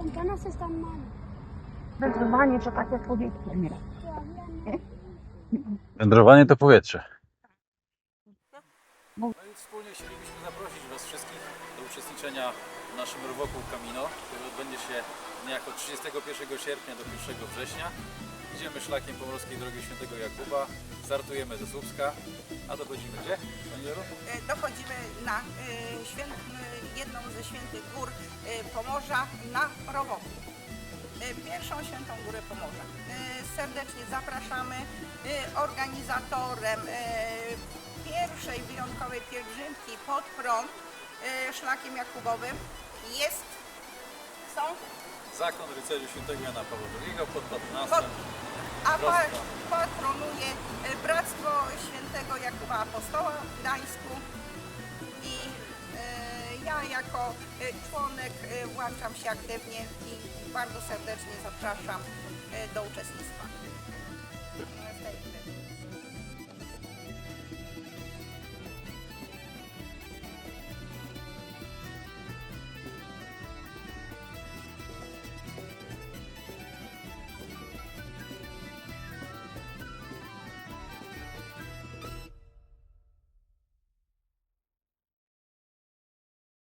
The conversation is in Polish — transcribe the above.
Con ganas están mal. Wędrowanie to takie powietrze. Wędrowanie to powietrze. No i wspólnie chcielibyśmy zaprosić Was wszystkich do uczestniczenia w naszym Rwoku Camino, który odbędzie się od 31 sierpnia do 1 września. Idziemy szlakiem Pomorskiej Drogi Świętego Jakuba, startujemy ze Słupska, a dochodzimy gdzie? Pani Jolu? E, dochodzimy na e, święt, e, jedną ze świętych gór e, Pomorza na Rowoku. E, Pierwszą świętą górę Pomorza. E, Serdecznie zapraszamy. Organizatorem pierwszej wyjątkowej pielgrzymki pod prąd szlakiem Jakubowym jest są, Zakon Rycerzy Świętego Jana Pawła II pod patronactwem Pod- a patronuje Bractwo Świętego Jakuba Apostoła w Gdańsku jako e, członek e, włączam się aktywnie i bardzo serdecznie zapraszam e, do uczestnictwa.